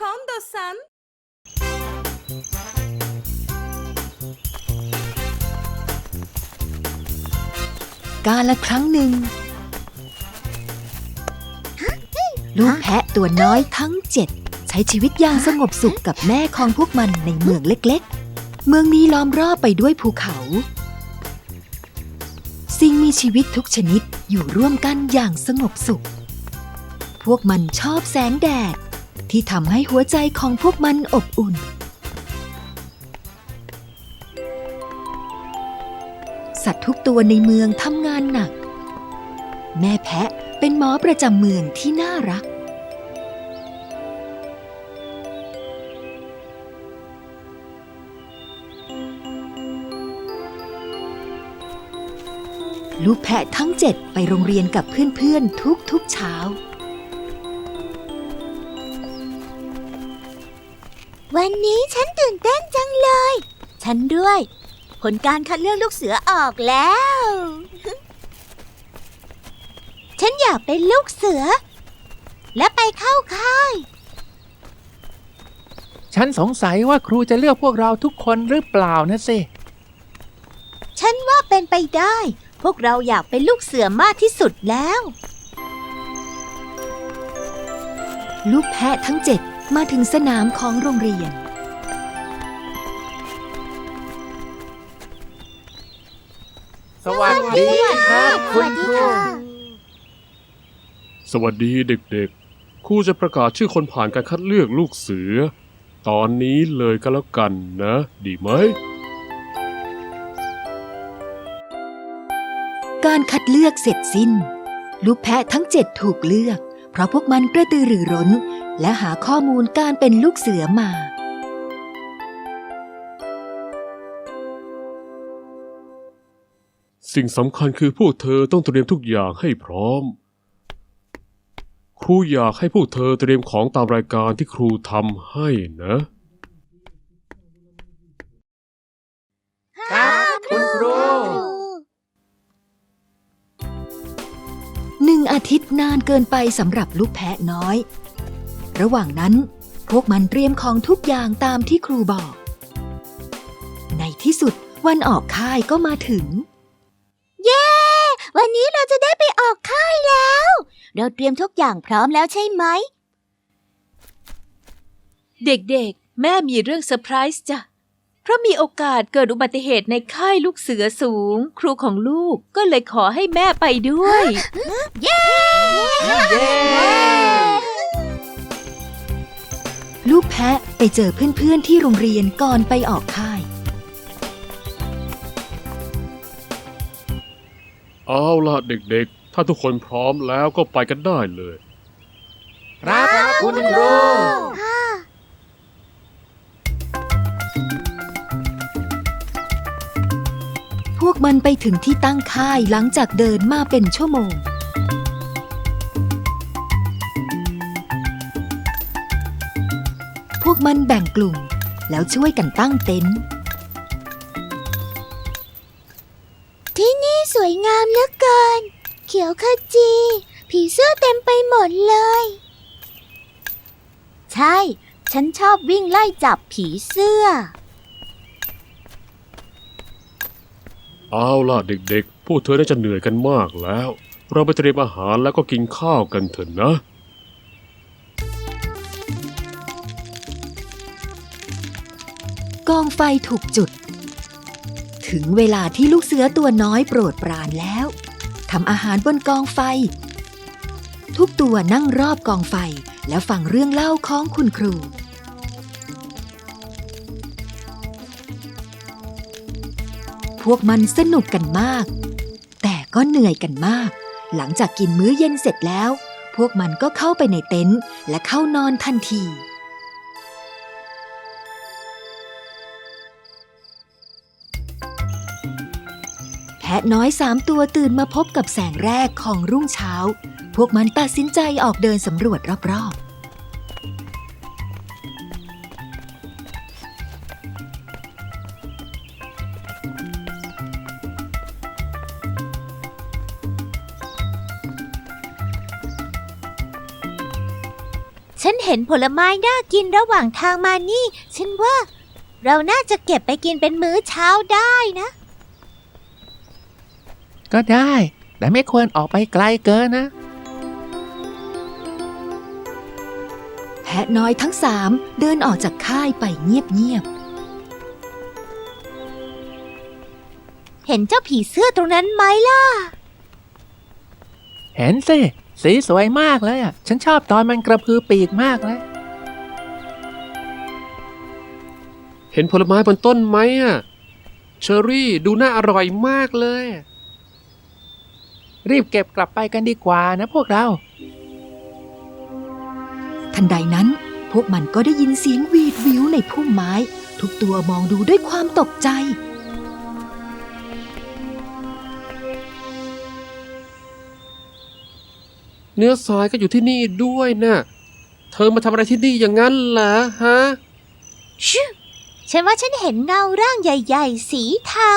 Kondo-san. กาละครั้งหนึ่ง ลูกแพะตัวน้อยทั้งเจ็ดใช้ชีวิตอย่างสงบสุขกับแม่ของพวกมันในเมืองเล็กๆ เมืองนี้ล้อมรอบไปด้วยภูเขา สิ่งมีชีวิตทุกชนิดอยู่ร่วมกันอย่างสงบสุข พวกมันชอบแสงแดด ที่ทำให้หัวใจของพวกมันอบอุ่น สัตว์ทุกตัวในเมืองทำงานหนัก แม่แพะเป็นหมอประจำเมืองที่น่ารัก ลูกแพะทั้งเจ็ดไปโรงเรียนกับเพื่อนๆทุกๆเช้า วันนี้ฉันตื่นเต้นจังเลย ฉันด้วย ผลการคัดเลือกลูกเสือออกแล้ว ฉันอยากเป็นลูกเสือ และไปเข้าค่าย ฉันสงสัยว่าครูจะเลือกพวกเราทุกคนหรือเปล่านะสิ ฉันว่าเป็นไปได้ พวกเราอยากเป็นลูกเสือมากที่สุดแล้ว ลูกแพะทั้งเจ็ด มาถึงสนามของโรงเรียน สวัสดีครับคุณครูสวัสดีเด็กๆ ครูจะประกาศชื่อคนผ่านการคัดเลือกลูกเสือ ตอนนี้เลยก็แล้วกันนะ ดีไหม การคัดเลือกเสร็จสิ้น ลูกแพะทั้งเจ็ดถูกเลือก เพราะพวกมันกระตือรือร้น และหาข้อมูลการเป็นลูกเสือมา สิ่งสำคัญคือพวกเธอต้องเตรียมทุกอย่างให้พร้อม ครูอยากให้พวกเธอเตรียมของตามรายการที่ครูทำให้นะ ครับคุณครู หนึ่งอาทิตย์นานเกินไปสำหรับลูกแพะน้อย ระหว่างนั้น พวกมันเตรียมของทุกอย่างตามที่ครูบอก ในที่สุดวันออกค่ายก็มาถึง เย้ วันนี้เราจะได้ไปออกค่ายแล้ว เราเตรียมทุกอย่างพร้อมแล้วใช่ไหม เด็กๆ แม่มีเรื่องเซอร์ไพรส์จ้ะ เพราะมีโอกาสเกิดอุบัติเหตุในค่ายลูกเสือสูง ครูของลูกก็เลยขอให้แม่ไปด้วย เย้ ลูกแพะไปเจอเพื่อนๆที่โรงเรียนก่อนไปออกค่าย เอาล่ะเด็กๆ ถ้าทุกคนพร้อมแล้วก็ไปกันได้เลย ครับคุณครูพวกมันไปถึงที่ตั้งค่ายหลังจากเดินมาเป็นชั่วโมง กมันแบ่งกลุ่ม แล้วช่วยกันตั้งเต็นท์ที่นี่สวยงามเหลือเกิน เขียวขจี ผีเสื้อเต็มไปหมดเลย ใช่ ฉันชอบวิ่งไล่จับผีเสื้อ เอาล่ะเด็กๆ พวกเธอน่าจะเหนื่อยกันมากแล้ว เราไปเตรียมอาหารแล้วก็กินข้าวกันเถอะนะ กองไฟถูกจุด ถึงเวลาที่ลูกเสือตัวน้อยโปรดปรานแล้วทำอาหารบนกองไฟ ทุกตัวนั่งรอบกองไฟแล้วฟังเรื่องเล่าของคุณครูพวกมันสนุกกันมาก แต่ก็เหนื่อยกันมาก หลังจากกินมื้อเย็นเสร็จแล้ว พวกมันก็เข้าไปในเต็นท์และเข้านอนทันที แพะน้อยสามตัวตื่นมาพบกับแสงแรกของรุ่งเช้า พวกมันตัดสินใจออกเดินสำรวจรอบๆฉันเห็นผลไม้น่ากินระหว่างทางมานี่ ฉันว่า เราน่าจะเก็บไปกินเป็นมื้อเช้าได้นะ ก็ได้ แต่ไม่ควรออกไปไกลเกินนะ แพะน้อยทั้งสามเดินออกจากค่ายไปเงียบเห็นเจ้าผีเสื้อตรงนั้นไหมล่ะ เห็นสิ สีสวยมากเลยอะ ฉันชอบตอนมันกระพือปีกมากเลยเห็นผลไม้บนต้นไหมอะเชอรี่ดูน่าอร่อยมากเลย รีบเก็บกลับไปกันดีกว่านะพวกเราๆทันใดนั้นพวกมันก็ได้ยินเสียงหวีดหวิวในพุ่มไม้ ทุกตัวมองดูด้วยความตกใจ เนื้อทรายก็อยู่ที่นี่ด้วยนะ่ะ เธอมาทำอะไรที่นี่อย่างนั้นเหรอฮะชิวฉันว่าฉันเห็นเงาร่างใหญ่ ๆ สีเทา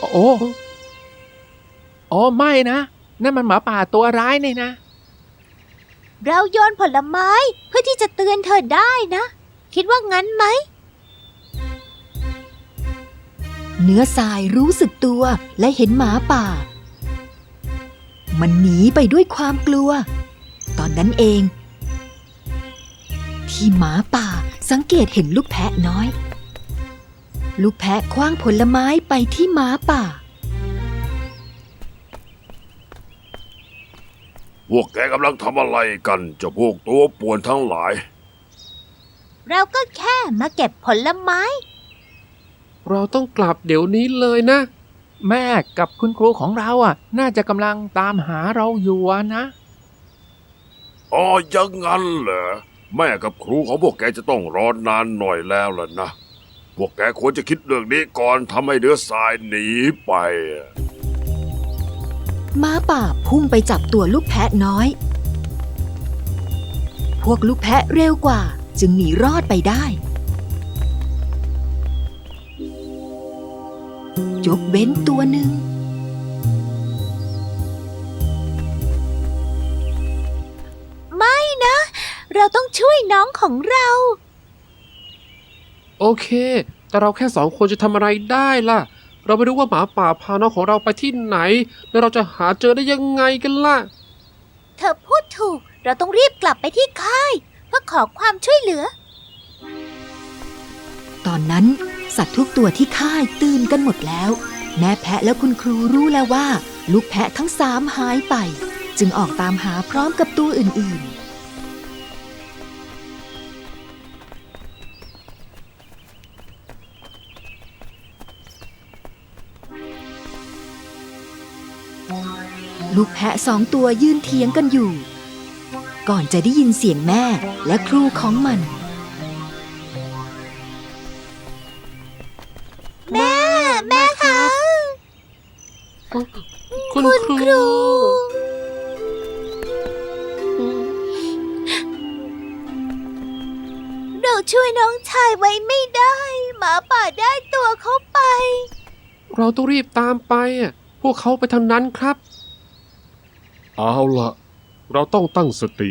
โอ้โอ้ไม่นะ นั่นมันหมาป่าตัวร้ายนี่นะ เราโยนผลไม้เพื่อที่จะเตือนเธอได้นะ คิดว่างั้นไหม เนื้อทรายรู้สึกตัวและเห็นหมาป่า มันหนีไปด้วยความกลัว ตอนนั้นเอง ที่หมาป่าสังเกตเห็นลูกแพะน้อย ลูกแพะคว้างผลไม้ไปที่หมาป่า พวกแกกำลังทำอะไรกันเจ้าพวกตัวป่วนทั้งหลาย เราก็แค่มาเก็บผลไม้ เราต้องกลับเดี๋ยวนี้เลยนะ แม่กับคุณครูของเราอะ น่าจะกำลังตามหาเราอยู่อะนะ อ๋ออยังงั้นเหรอ แม่กับครูของพวกแกจะต้องรอนนานหน่อยแล้วล่ะนะ พวกแกควรจะคิดเรื่องนี้ก่อนทำให้เดือทรายหนีไปอะม้าป่าพุ่งไปจับตัวลูกแพะน้อย พวกลูกแพะเร็วกว่าจึงหนีรอดไปได้ ยกเว้นตัวหนึ่ง ไม่นะ เราต้องช่วยน้องของเรา โอเค แต่เราแค่สองคนจะทำอะไรได้ล่ะ เราไม่รู้ว่าหมาป่าพาน้องของเราไปที่ไหน แล้วเราจะหาเจอได้ยังไงกันล่ะ เธอพูดถูก เราต้องรีบกลับไปที่ค่าย เพื่อขอความช่วยเหลือ ตอนนั้นสัตว์ทุกตัวที่ค่ายตื่นกันหมดแล้ว แม่แพะและคุณครูรู้แล้วว่า ลูกแพะทั้งสามหายไป จึงออกตามหาพร้อมกับตัวอื่นๆ ลูกแพะสองตัวยืนเถียงกันอยู่ ก่อนจะได้ยินเสียงแม่และครูของมัน แม่ แม่คะคุณครู เราช่วยน้องชายไว้ไม่ได้ หมาป่าได้ตัวเขาไป เราต้องรีบตามไปอะ พวกเขาไปทางนั้นครับ เอาละเราต้องตั้งสติ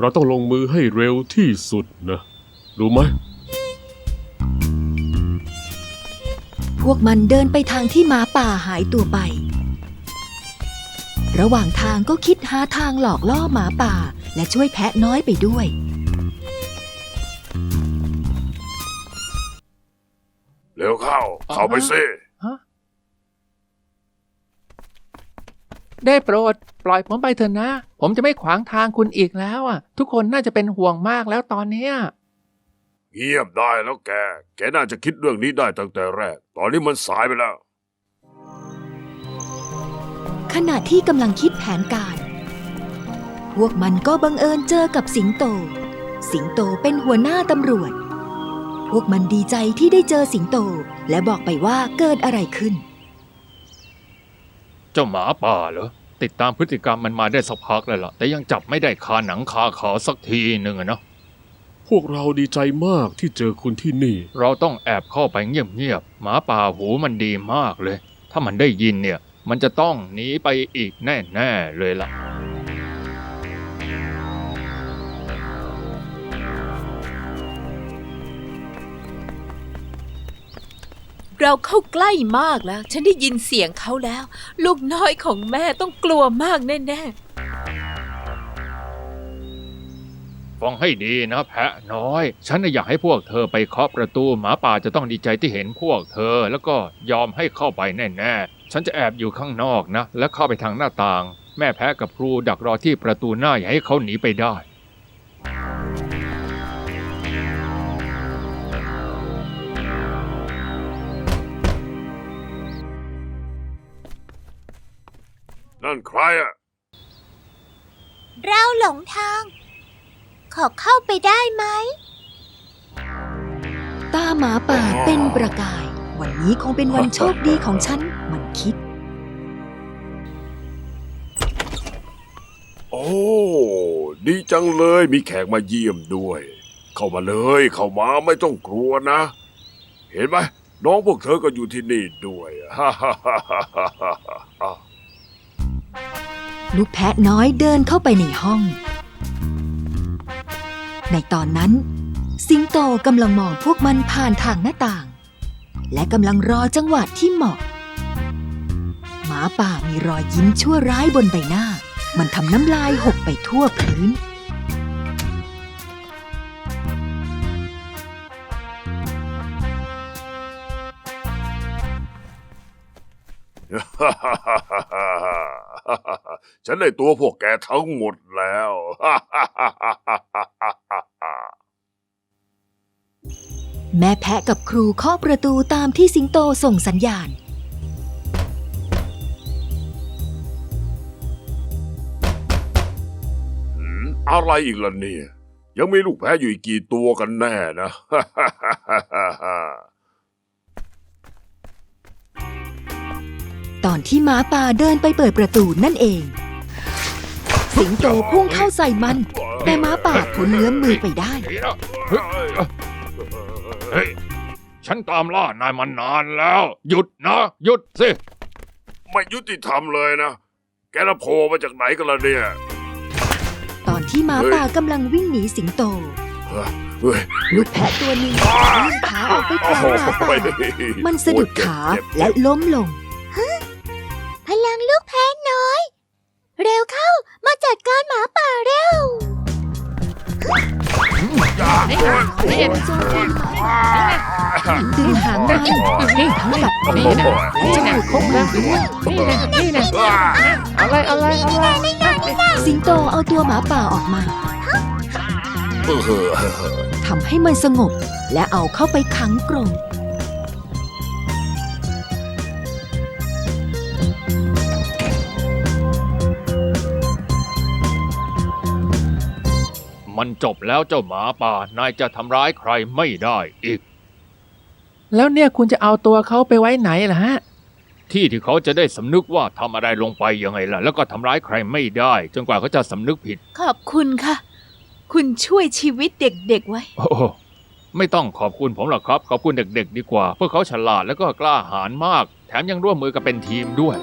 เราต้องลงมือให้เร็วที่สุดนะ รู้ไหม พวกมันเดินไปทางที่หมาป่าหายตัวไป ระหว่างทางก็คิดหาทางหลอกล่อหมาป่าและช่วยแพะน้อยไปด้วยเร็วเข้า เข้าไปสิ ได้โปรด ปล่อยผมไปเถอะนะ ผมจะไม่ขวางทางคุณอีกแล้วอะ ทุกคนน่าจะเป็นห่วงมากแล้วตอนเนี้ยเงียบได้แล้วแก แกน่าจะคิดเรื่องนี้ได้ตั้งแต่แรก ตอนนี้มันสายไปแล้ว ขณะที่กำลังคิดแผนการ พวกมันก็บังเอิญเจอกับสิงโต สิงโตเป็นหัวหน้าตำรวจ พวกมันดีใจที่ได้เจอสิงโตและบอกไปว่าเกิดอะไรขึ้นเจ้าหมาป่าเหรอติดตามพฤติกรรมมันมาได้สักพักแล้วล่ะ แต่ยังจับไม่ได้คาหนังคาเขาสักทีหนึ่งอะเนาะพวกเราดีใจมากที่เจอคุณที่นี่ เราต้องแอบเข้าไปเงียบๆหมาป่าหูมันดีมากเลย ถ้ามันได้ยินเนี่ย มันจะต้องหนีไปอีกแน่ๆเลยล่ะ เราเข้าใกล้มากแล้ว ฉันได้ยินเสียงเขาแล้ว ลูกน้อยของแม่ต้องกลัวมากแน่ๆ ฟังให้ดีนะแพะน้อย ฉันน่อยากให้พวกเธอไปเคาะประตูหมาป่าจะต้องดีใจที่เห็นพวกเธอ แล้วก็ยอมให้เข้าไปแน่ๆ ฉันจะแอบอยู่ข้างนอกนะ และเข้าไปทางหน้าต่าง แม่แพะกับครูดักรอที่ประตูหน้าอย่าให้เขาหนีไปได้ นั่นใครอะเราหลงทาง ขอเข้าไปได้ไหม ตาหมาป่าเป็นประกาย วันนี้คงเป็นวันโชคดีของฉัน มันคิด โอ้ ดีจังเลยมีแขกมาเยี่ยมด้วย เข้ามาเลย เข้ามาไม่ต้องกลัวนะ เห็นไหมน้องพวกเธอก็อยู่ที่นี่ด้วยฮ่าฮ่าฮ่าฮ่าฮ่าฮ่า ลูกแพะน้อยเดินเข้าไปในห้อง ในตอนนั้น สิงโตกำลังมองพวกมันผ่านทางหน้าต่าง และกำลังรอจังหวะที่เหมาะ หมาป่ามีรอยยิ้มชั่วร้ายบนใบหน้า มันทำน้ำลายหกไปทั่วพื้น ฉันได้ตัวพวกแกทั้งหมดแล้วฮ่าฮ่าฮ่าฮ่าฮ่าฮ่าฮ่าแม่แพะกับครูเคาะประตูตามที่สิงโตส่งสัญญาณหืมอะไรอีกล่ะเนี่ย ยังมีลูกแพ้อยู่อีกกี่ตัวกันแน่นะตอนที่หมาป่าเดินไปเปิดประตูนั่นเอง สิงโตพุ่งเข้าใส่มัน แต่หมาป่าพ้นเลื้อมมือไปได้เฮ้ยนะเฮ้ยเฮ้ย ฉันตามล่านายมานานแล้ว หยุดนะ หยุดสิ ไม่ยุติธรรมเลยนะ แกละโผล่มาจากไหนกันล่ะเนี่ย ตอนที่หมาป่ากำลังวิ่งหนีสิงโต เฮ้ย ลูกแพะตัวหนึ่งยื่นขาออกไปกลางหมาป่ามันสะดุดขาและล้มลง ดึงหางมันทั้งกัดหัวและจมูกของมันด้วยอะไรอะไรอะไรสิงโตเอาตัวหมาป่าออกมาทำให้มันสงบและเอาเข้าไปขังกรง มันจบแล้วเจ้าหมาป่านายจะทำร้ายใครไม่ได้อีก แล้วเนี่ยคุณจะเอาตัวเขาไปไว้ไหนล่ะฮะ ที่ที่เขาจะได้สำนึกว่าทำอะไรลงไปยังไงล่ะ แล้วก็ทำร้ายใครไม่ได้ จนกว่าเขาจะสำนึกผิดๆขอบคุณค่ะ คุณช่วยชีวิตเด็กๆไว้ โอ้โหไม่ต้องขอบคุณผมหรอกครับ ขอบคุณเด็ก ๆ ดีกว่าพวกเขาฉลาดแล้วก็กล้าหาญมาก แถมยังร่วมมือกันเป็นทีมด้วย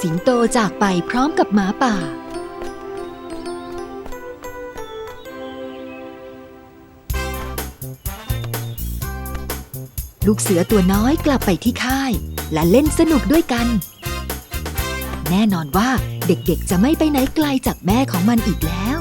สิงโตจากไปพร้อมกับหมาป่า ลูกเสือตัวน้อยกลับไปที่ค่าย และเล่นสนุกด้วยกัน แน่นอนว่าเด็กๆจะไม่ไปไหนไกลจากแม่ของมันอีกแล้ว